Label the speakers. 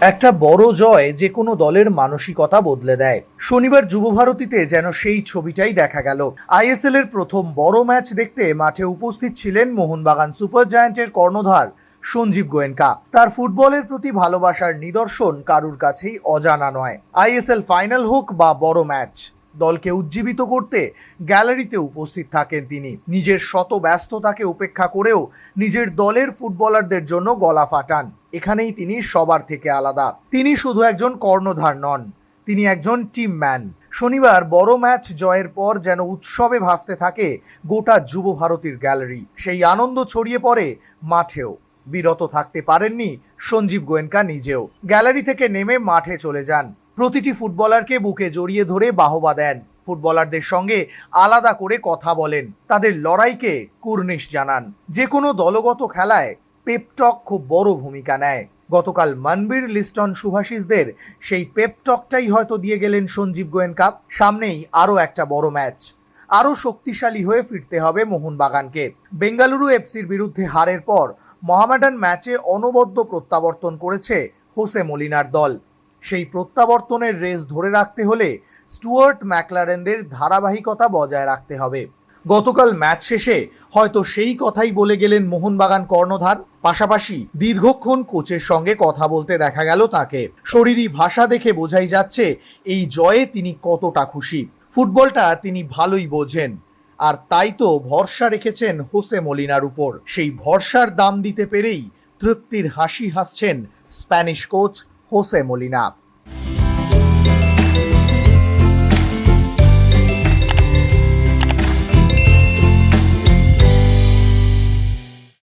Speaker 1: একটা বড় জয় যে কোনো দলের মানসিকতা বদলে দেয়। শনিবার যুবভারতীতে যেন সেই ছবিটাই দেখা গেল। আইএসএল এর প্রথম বড় ম্যাচ দেখতে মাঠে উপস্থিত ছিলেন মোহনবাগান সুপার জায়ান্টের কর্ণধার সঞ্জীব গোয়েঙ্কা। তার ফুটবলের প্রতি ভালোবাসার নিদর্শন কারুর কাছেই অজানা নয়। আইএসএল ফাইনাল হোক বা বড় ম্যাচ। দলকে উজ্জীবিত করতে গ্যালারিতে উপস্থিত থাকেন তিনি। নিজের শত ব্যস্ততাকে উপেক্ষা করেও নিজের দলের ফুটবলারদের জন্য গলা ফাটান। এখানেই তিনি সবার থেকে আলাদা। তিনি শুধু একজন কর্ণধার নন, তিনি একজন টিম ম্যান। শনিবার বড় ম্যাচ জয়ের পর যেন উৎসবে ভাসতে থাকে গোটা যুব ভারতীর গ্যালারি। সেই আনন্দ ছড়িয়ে পড়ে মাঠেও। বিরত থাকতে পারেননি সঞ্জীব গোয়েঙ্কা নিজেও। গ্যালারি থেকে নেমে মাঠে চলে যান। প্রতিটি ফুটবলারকে বুকে জড়িয়ে ধরে বাহবা দেন। ফুটবলারদের সঙ্গে আলাদা করে কথা বলেন। তাদের লড়াইকে কুর্নিশ জানান। যে কোনো দলগত খেলায় পেপটক খুব বড় ভূমিকা নেয়। গতকাল মনবীর লিস্টন শুভাশিসদের সেই পেপটকটাই হয়তো দিয়ে গেলেন সঞ্জীব গোয়েঙ্কা সামনেই আরও একটা বড় ম্যাচ। আরও শক্তিশালী হয়ে ফিরতে হবে মোহনবাগানকে। বেঙ্গালুরু এফসির বিরুদ্ধে হারের পর মহামেডান ম্যাচে অনবদ্য প্রত্যাবর্তন করেছে হোসে মলিনার দল। সেই প্রত্যাবর্তনের রেস ধরে রাখতে হলে স্টুয়ার্ট ম্যাকলারেনদের ধারাবাহিকতা বজায় রাখতে হবে। গতকাল ম্যাচ শেষে হয়তো সেই কথাই বলে গেলেন মোহনবাগান কর্ণধার। পাশাপাশি দীর্ঘক্ষণ কোচের সঙ্গে কথা বলতে দেখা গেল তাকে। শরীরী ভাষা দেখে বোঝাই যাচ্ছে এই জয়ে তিনি কতটা খুশি। ফুটবলটা তিনি ভালোই বোঝেন। আর তাই তো ভরসা রেখেছেন হোসে মলিনার উপর। সেই ভরসার দাম দিতে পেরেই তৃপ্তির হাসি হাসছেন স্প্যানিশ কোচ โฮเซ โมลินา